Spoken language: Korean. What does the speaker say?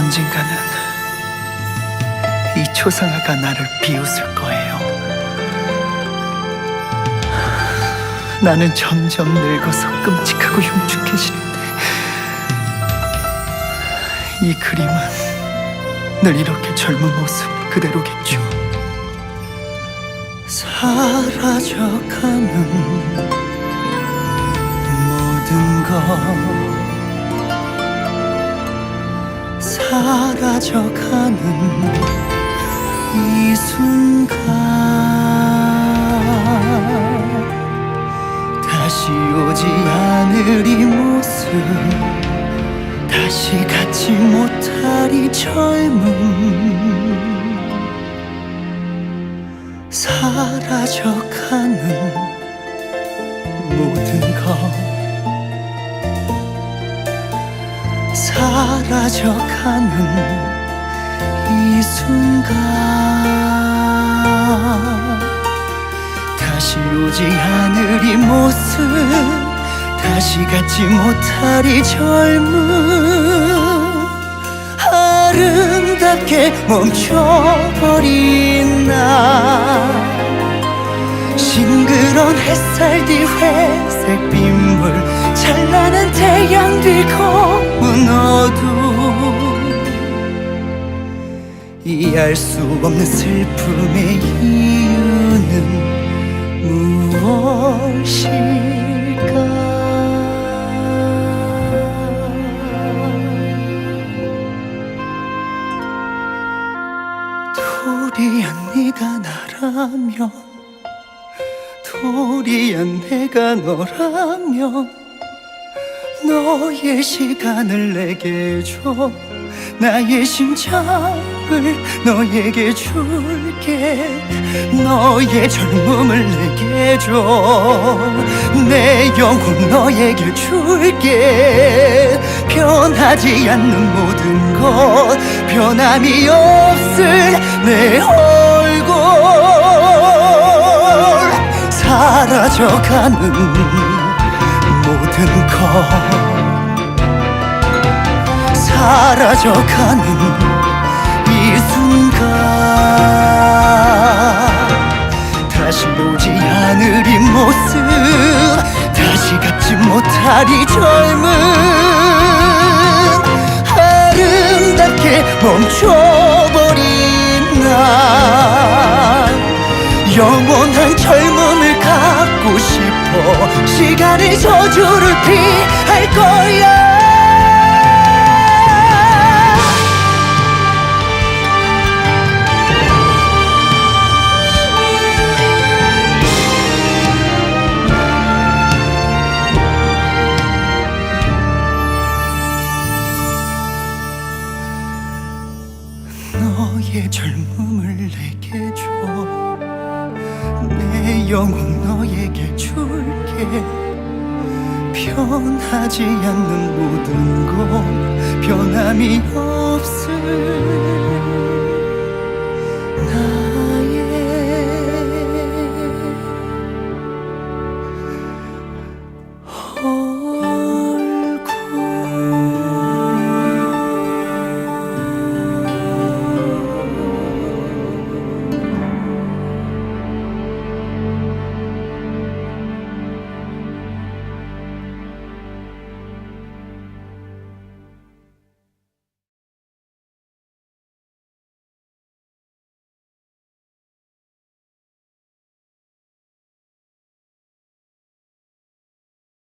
언젠가는 이 초상화가 나를 비웃을 거예요. 나는 점점 늙어서 끔찍하고 흉측해지는데 이 그림은 늘 이렇게 젊은 모습 그대로겠죠. 사라져가는 모든 것 사라져가는 이 순간. 다시 오지 않을 이 모습 다시 갖지 못할 이 젊음. 사라져가는 모든 것 사라져가는 이 순간. 다시 오지 않을 이 모습 다시 갖지 못할 이 젊음. 아름답게 멈춰버린 나. 싱그러운 햇살 뒤 회색 빗물 찬란한 태양 뒤검 이알수 없는 슬픔의 이유는 무엇일까? 도리야 네가 나라면 도리야 내가 너라면 너의 시간을 내게 줘 나의 심장을 너에게 줄게. 너의 젊음을 내게 줘 내 영혼 너에게 줄게. 변하지 않는 모든 것 변함이 없을 내 얼굴. 사라져가는 모든 것 사라져가는 이 순간. 다시 오지 않을 이 모습 다시 갖지 못할 이 젊음 아름답게 멈춰버린 난 영원한 젊음을 갖고 싶어 시간의 저주를 피할 거야 너의 젊음을 내게 줘. 내 영혼 너에게 줄게. 변하지 않는 모든 것 변함이 없을